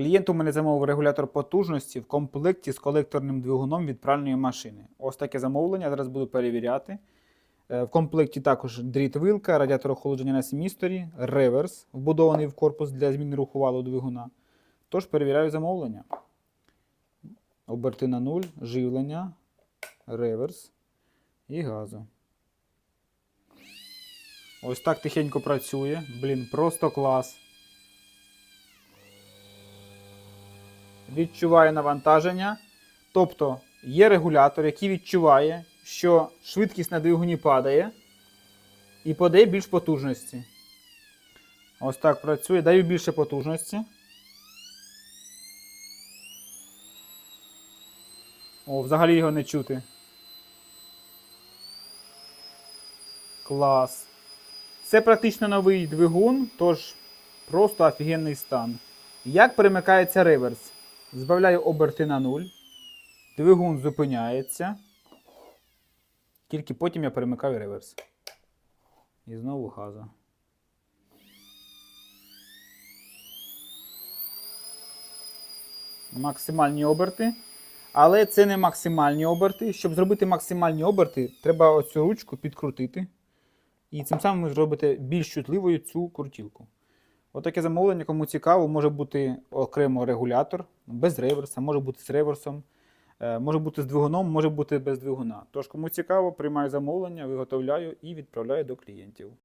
Клієнт у мене замовив регулятор потужності в комплекті з колекторним двигуном від пральної машини. Ось таке замовлення. Зараз буду перевіряти. Е, В комплекті також дріт-вилка, радіатор охолодження на семісторі, реверс, вбудований в корпус для зміни руху валу двигуна. Тож перевіряю замовлення. Оберти на нуль, живлення, реверс і газу. Ось так тихенько працює. Блін, просто клас. Відчуває навантаження. Тобто є регулятор, який відчуває, що швидкість на двигуні падає і подає більш потужності. Ось так працює. Даю більше потужності. О, взагалі його не чути. Клас. Це практично новий двигун, тож просто офігенний стан. Як перемикається реверс? Збавляю оберти на 0. Двигун зупиняється. Тільки потім я перемикаю реверс. І знову газа. Максимальні оберти. Але це не максимальні оберти. Щоб зробити максимальні оберти, треба оцю ручку підкрутити. І цим самим ви зробите більш чутливою цю крутілку. Отаке замовлення, кому цікаво, може бути окремо регулятор без реверса, може бути з реверсом, е, може бути з двигуном, може бути без двигуна. Тож, кому цікаво, приймаю замовлення, виготовляю і відправляю до клієнтів.